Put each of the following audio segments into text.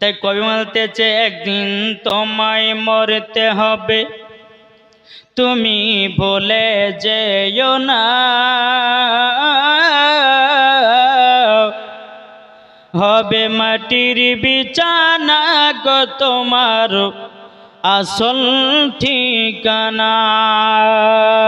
তাই কবি বলতেছে একদিন তোমায় মরতে হবে। তুমি বলে যেও না। হবে মাটির বিছানা গো তোমার আসল ঠিকানা।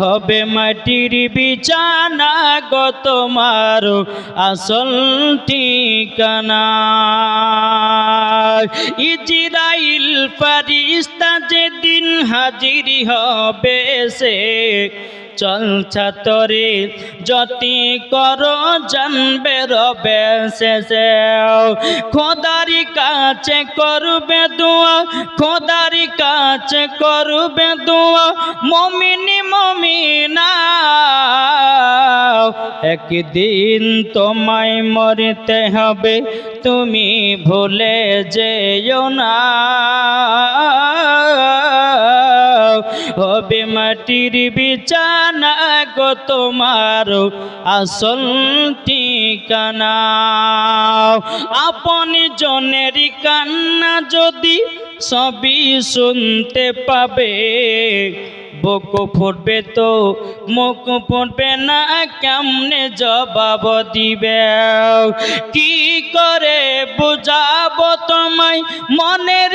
হবে মাটির বিছানা গো তোমার আসল ঠিকানা। ইজরাইল ফারিস্তা যেদিন হাজির হবে সে চল ছাতরে যতি কর জানবে রবে শেষে খোদারি কাছে করবে দোয়া, খোদারি কাছে করবে দোয়া, মমিনি মমিনা একদিন তোমায় মরতে হবে, তুমি ভুলে যেও না। হবে মাটির বিছানা গো তোমার আসল ঠিকানা। আপন জনের কান্না যদি সবই শুনতে পাবে, বুক ফুটবে তো মুখ ফুটবে না, কেমনে জবাব দিবে? কি করে বুঝাবো তোমায় মনের